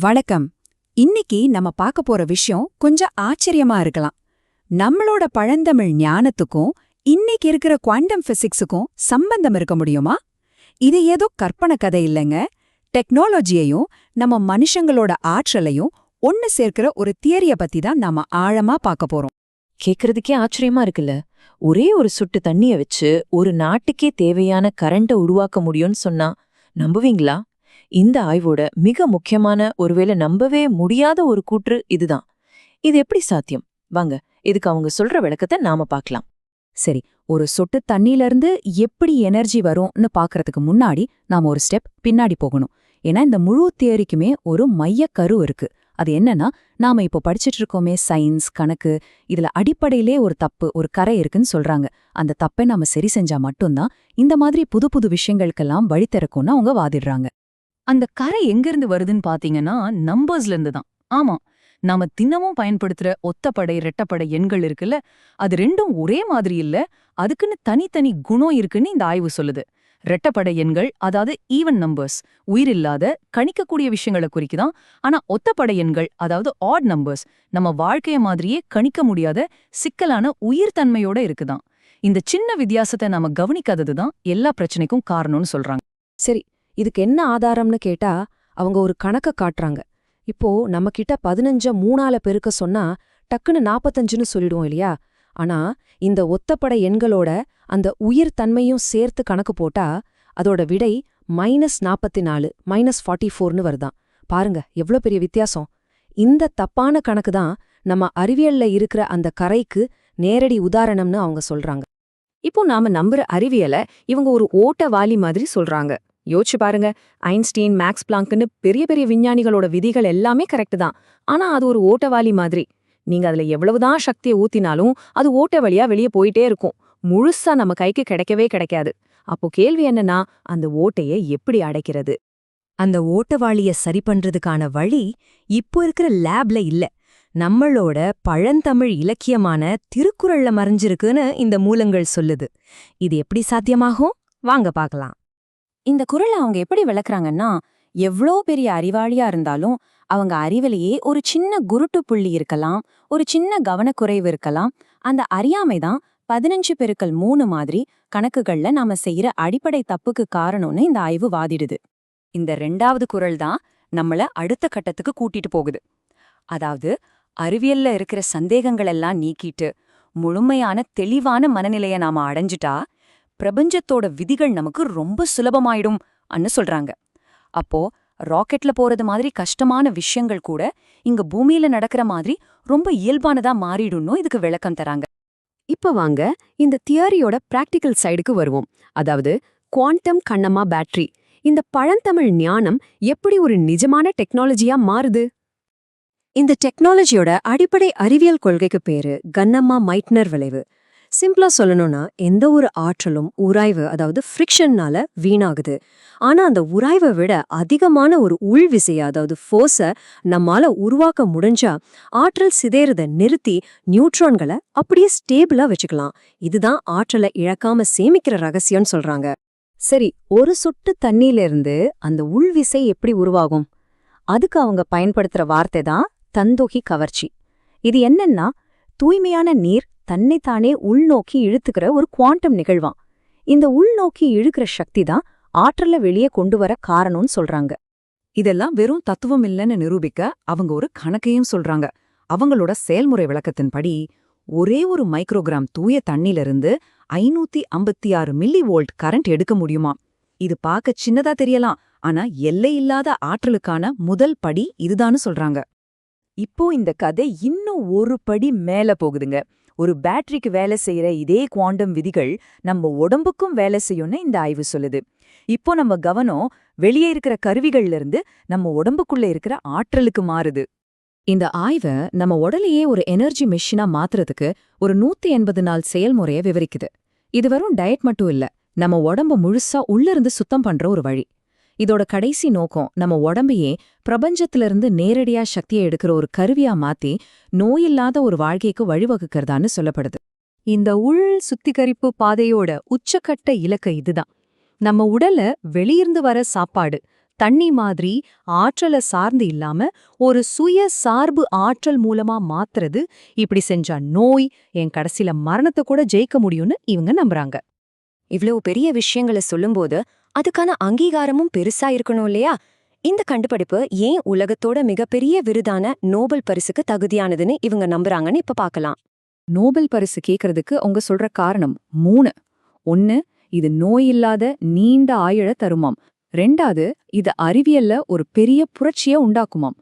வணக்கம். இன்னைக்கு நம்ம பார்க்க போற விஷயம் கொஞ்சம் ஆச்சரியமா இருக்கலாம். நம்மளோட பழந்தமிழ் ஞானத்துக்கும் இன்னைக்கு இருக்கிற குவாண்டம் பிசிக்ஸுக்கும் சம்பந்தம் இருக்க முடியுமா? இது ஏதோ கற்பனை கதை இல்லைங்க. டெக்னாலஜியையும் நம்ம மனுஷங்களோட ஆற்றலையும் ஒன்னு சேர்க்கிற ஒரு தியரிய பத்தி தான் நாம ஆழமா பார்க்க போறோம். கேக்குறதுக்கே ஆச்சரியமா இருக்குல்ல? ஒரே ஒரு சுட்டு தண்ணிய வச்சு ஒரு நாட்டுக்கே தேவையான கரண்ட உருவாக்க முடியும்னு சொன்னா நம்புவீங்களா? இந்த ஆய்வோட மிக முக்கியமான ஒருவேளை நம்பவே முடியாத ஒரு கூற்று இதுதான். இது எப்படி சாத்தியம்? வாங்க இதுக்கு அவங்க சொல்ற விளக்கத்தை நாம பார்க்கலாம். சரி ஒரு சொட்டு தண்ணியில இருந்து எப்படி எனர்ஜி வரும்னு பார்க்கறதுக்கு முன்னாடி நாம ஒரு ஸ்டெப் பின்னாடி போகணும். ஏன்னா இந்த முழு தியரிக்குமே ஒரு மையக் கரு இருக்கு. அது என்னன்னா நாம இப்போ படிச்சிட்டு இருக்கோமே சயின்ஸ் கணக்கு இதுல அடிப்படையிலே ஒரு தப்பு ஒரு கரை இருக்குன்னு சொல்றாங்க. அந்த தப்பை நாம சரி செஞ்சா மட்டும்தான் இந்த மாதிரி புது புது விஷயங்களுக்கெல்லாம் வழி திறக்கும்னு அவங்க வாதிடுறாங்க. அந்த கரை எங்கிருந்து வருதுன்னு பாத்தீங்கன்னா நம்பர்ஸ்ல இருந்து தான். ஆமா நாம தினமும் பயன்படுத்துற ஒத்தப்படை ரெட்டப்படை எண்கள் இருக்குல்ல அது ரெண்டும் ஒரே மாதிரி இல்ல அதுக்குன்னு தனித்தனி குணம் இருக்குன்னு இந்த ஆய்வு சொல்லுது. ரெட்டப்படை எண்கள் அதாவது ஈவன் நம்பர்ஸ் உயிரில்லாத கணிக்கக்கூடிய விஷயங்களை குறிக்குதான். ஆனா ஒத்தப்படை எண்கள் அதாவது ஆட் நம்பர்ஸ் நம்ம வாழ்க்கைய மாதிரியே கணிக்க முடியாத சிக்கலான உயிர்த்தன்மையோட இருக்குதான். இந்த சின்ன வித்தியாசத்தை நாம கவனிக்காதது தான் எல்லா பிரச்சனைக்கும் காரணம்னு சொல்றாங்க. இதுக்கு என்ன ஆதாரம்னு கேட்டா அவங்க ஒரு கணக்க காட்டுறாங்க இப்போ நம்ம கிட்ட பதினஞ்ச மூணால பெருக்க சொன்னா டக்குன்னு நாப்பத்தஞ்சுன்னு சொல்லிடுவோம் இல்லையா? ஆனா இந்த ஒத்தப்படை எண்களோட அந்த உயிர் தன்மையும் சேர்த்து கணக்கு போட்டா அதோட விடை மைனஸ் நாப்பத்தி நாலு மைனஸ் ஃபார்ட்டி ஃபோர்னு வருதாம் பாருங்க எவ்ளோ பெரிய வித்தியாசம். இந்த தப்பான கணக்கு தான் நம்ம அறிவியல்ல இருக்கிற அந்த கரைக்கு நேரடி உதாரணம்னு அவங்க சொல்றாங்க. இப்போ நாம நம்புற அறிவியல இவங்க ஒரு ஓட்ட வாலி மாதிரி சொல்றாங்க. யோசிச்சு பாருங்க ஐன்ஸ்டீன் மேக்ஸ் பிளாங்க்னு பெரிய பெரிய விஞ்ஞானிகளோட விதிகள் எல்லாமே கரெக்ட் தான். ஆனா அது ஒரு ஓட்டவாளி மாதிரி. நீங்க அதுல எவ்வளவுதான் சக்தியை ஊத்தினாலும் அது ஓட்ட வழியா வெளியே போயிட்டே இருக்கும். முழுசா நம்ம கைக்கு கிடைக்கவே கிடைக்காது. அப்போ கேள்வி என்னன்னா அந்த ஓட்டைய எப்படி அடைக்கிறது? அந்த ஓட்டவாளிய சரி பண்றதுக்கான வழி இப்போ இருக்கிற லேப்ல இல்ல. நம்மளோட பழந்தமிழ் இலக்கியமான திருக்குறள்ல மறைஞ்சிருக்குன்னு இந்த மூலங்கள் சொல்லுது. இது எப்படி சாத்தியமாகும்? வாங்க பார்க்கலாம். இந்த குரலை அவங்க எப்படி விளக்குறாங்கன்னா எவ்ளோ பெரிய அறிவாளியா இருந்தாலும் அவங்க அறிவிலேயே ஒரு சின்ன குருட்டு புள்ளி இருக்கலாம் ஒரு சின்ன கவனக்குறைவு இருக்கலாம். அந்த அறியாமை தான் பதினஞ்சு பெருக்கல் மூணு மாதிரி கணக்குகள்ல நாம செய்யற அடிப்படை தப்புக்கு காரணம்னு இந்த ஆய்வு வாதிடுது. இந்த ரெண்டாவது குரல் தான் நம்மள அடுத்த கட்டத்துக்கு கூட்டிட்டு போகுது. அதாவது அறிவியல்ல இருக்கிற சந்தேகங்கள் எல்லாம் நீக்கிட்டு முழுமையான தெளிவான மனநிலைய நாம அடைஞ்சிட்டா பிரபஞ்சத்தோட விதிகள் நமக்கு ரொம்ப சுலபமாயிடும் அன்னு சொல்றாங்க. அப்போ ராக்கெட்ல போறது மாதிரி கஷ்டமான விஷயங்கள் கூட இங்க பூமியில நடக்கிற மாதிரி ரொம்ப இயல்பானதா மாறிடும்னு இதுக்கு விளக்கம் தராங்க. இப்ப வாங்க இந்த தியரியோட பிராக்டிக்கல் சைடுக்கு வருவோம். அதாவது குவாண்டம் கண்ணம்மா பேட்டரி. இந்த பழந்தமிழ் ஞானம் எப்படி ஒரு நிஜமான டெக்னாலஜியா மாறுது? இந்த டெக்னாலஜியோட அடிப்படை அறிவியல் கொள்கைக்கு பேரு கண்ணம்மா மைட்னர் விளைவு. சிம்பிளா சொல்லணும்னா எந்த ஒரு ஆற்றலும் உராய்வு அதாவது ஃப்ரிக்ஷன்னால வீணாகுது. ஆனா அந்த உராய்வை விட அதிகமான ஒரு உள்விசைய அதாவது ஃபோர்ஸை நம்மால உருவாக்க முடிஞ்சா ஆற்றல் சிதைறத நிறுத்தி நியூட்ரான்களை அப்படியே ஸ்டேபிளா வச்சுக்கலாம். இதுதான் ஆற்றலை இழக்காம சேமிக்கிற ரகசியம்னு சொல்றாங்க. சரி ஒரு சொட்டு தண்ணியில இருந்து அந்த உள்விசை எப்படி உருவாகும்? அதுக்கு அவங்க பயன்படுத்துற வார்த்தை தான் தந்தோகி கவர்ச்சி. இது என்னன்னா தூய்மையான நீர் தன்னைத்தானே உள்நோக்கி இழுத்துக்கிற ஒரு குவாண்டம் நிகழ்வாம். இந்த உள்நோக்கி இழுக்கிற சக்தி தான் ஆற்றல வெளியே கொண்டு வர காரணம்னு சொல்றாங்க. இதெல்லாம் வெறும் தத்துவம் இல்லைன்னு நிரூபிக்க அவங்க ஒரு கணக்கையும் சொல்றாங்க. அவங்களோட செயல்முறை விளக்கத்தின்படி ஒரே ஒரு மைக்ரோகிராம் தூய தண்ணிலிருந்து ஐநூத்தி ஐம்பத்தி ஆறு மில்லி வோல்ட் கரண்ட் எடுக்க முடியுமா இது பார்க்க சின்னதா தெரியலாம் ஆனா எல்லையில்லாத ஆற்றலுக்கான முதல் படி இதுதான்னு சொல்றாங்க. இப்போ இந்த கதை இன்னும் ஒரு படி மேல போகுதுங்க. ஒரு பேட்டரிக்கு வேலை செய்யற இதே குவாண்டம் விதிகள் நம்ம உடம்புக்கும் வேலை செய்யும்னு இந்த ஆய்வு சொல்லுது. இப்போ நம்ம கவனம் வெளியே இருக்கிற கருவிகள்ல இருந்து நம்ம உடம்புக்குள்ள இருக்கிற ஆற்றலுக்கு மாறுது. இந்த ஆய்வை நம்ம உடலையே ஒரு எனர்ஜி மெஷினா மாத்துறதுக்கு ஒரு நூத்தி எண்பது நாள் செயல்முறைய விவரிக்குது. இது வெறும் டயட் மட்டும் இல்ல நம்ம உடம்ப முழுசா உள்ள இருந்து சுத்தம் பண்ற ஒரு வழி. இதோட கடைசி நோக்கம் நம்ம உடம்பையே பிரபஞ்சத்திலிருந்து நேரடியா சக்தியை எடுக்கிற ஒரு கருவியா மாத்தி நோயில்லாத ஒரு வாழ்க்கைக்கு வழிவகுக்கிறதான்னு சொல்லப்படுது. இந்த உள் சுத்திகரிப்பு பாதையோட உச்சக்கட்ட இலக்கு இதுதான். நம்ம உடல வெளியிருந்து வர சாப்பாடு தண்ணி மாதிரி ஆற்றலை சார்ந்து இல்லாம ஒரு சுய சார்பு ஆற்றல் மூலமா மாத்துறது இப்படி செஞ்சா நோய் என் கடைசில மரணத்தை கூட ஜெயிக்க முடியும்னு இவங்க நம்புறாங்க. இவ்வளவு பெரிய விஷயங்களை சொல்லும்போது அதுக்கான அங்கீகாரமும் பெருசா இருக்கணும் இல்லையா? இந்த கண்டுபிடிப்பு ஏன் உலகத்தோட மிகப்பெரிய விருதான நோபல் பரிசுக்கு தகுதியானதுன்னு இவங்க நம்புறாங்கன்னு இப்ப பார்க்கலாம் நோபல் பரிசு கேக்குறதுக்கு அவங்க சொல்ற காரணம் மூணு. ஒன்னு இது நோயில்லாத நீண்ட ஆயுழ தருமாம். ரெண்டாவது இது அறிவியல்ல ஒரு பெரிய புரட்சிய உண்டாக்குமாம்.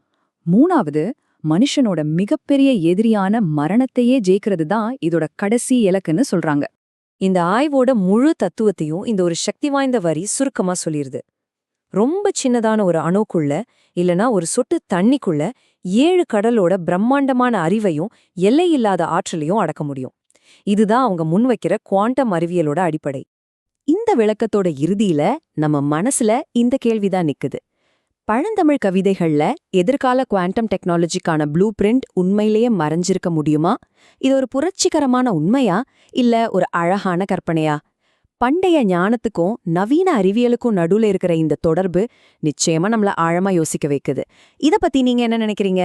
மூணாவது மனுஷனோட மிகப்பெரிய எதிரியான மரணத்தையே ஜெயிக்கிறது தான் இதோட கடைசி இலக்குன்னு சொல்றாங்க. இந்த ஆய்வோட முழு தத்துவத்தையும் இந்த ஒரு சக்தி வாய்ந்த வரி சுருக்கமா சொல்லிருது. ரொம்ப சின்னதான ஒரு அணுக்குள்ள இல்லனா ஒரு சொட்டு தண்ணிக்குள்ள ஏழு கடலோட பிரம்மாண்டமான அறிவையும் எல்லையில்லாத ஆற்றலையும் அடக்க முடியும். இதுதான் அவங்க முன்வைக்கிற குவாண்டம் அறிவியலோட அடிப்படை. இந்த விளக்கத்தோட இறுதியில நம்ம மனசுல இந்த கேள்விதான் நிக்குது. பழந்தமிழ் கவிதைகள்ல எதிர்கால குவாண்டம் டெக்னாலஜிக்கான ப்ளூ பிரிண்ட் உண்மையிலேயே மறைஞ்சிருக்க முடியுமா? இது ஒரு புரட்சிகரமான உண்மையா? இல்ல ஒரு அழகான கற்பனையா? பண்டைய ஞானத்துக்கும் நவீன அறிவியலுக்கும் நடுவுல இருக்கிற இந்த தொடர்பு நிச்சயமா நம்மள ஆழமா யோசிக்க வைக்குது. இத பத்தி நீங்க என்ன நினைக்கிறீங்க?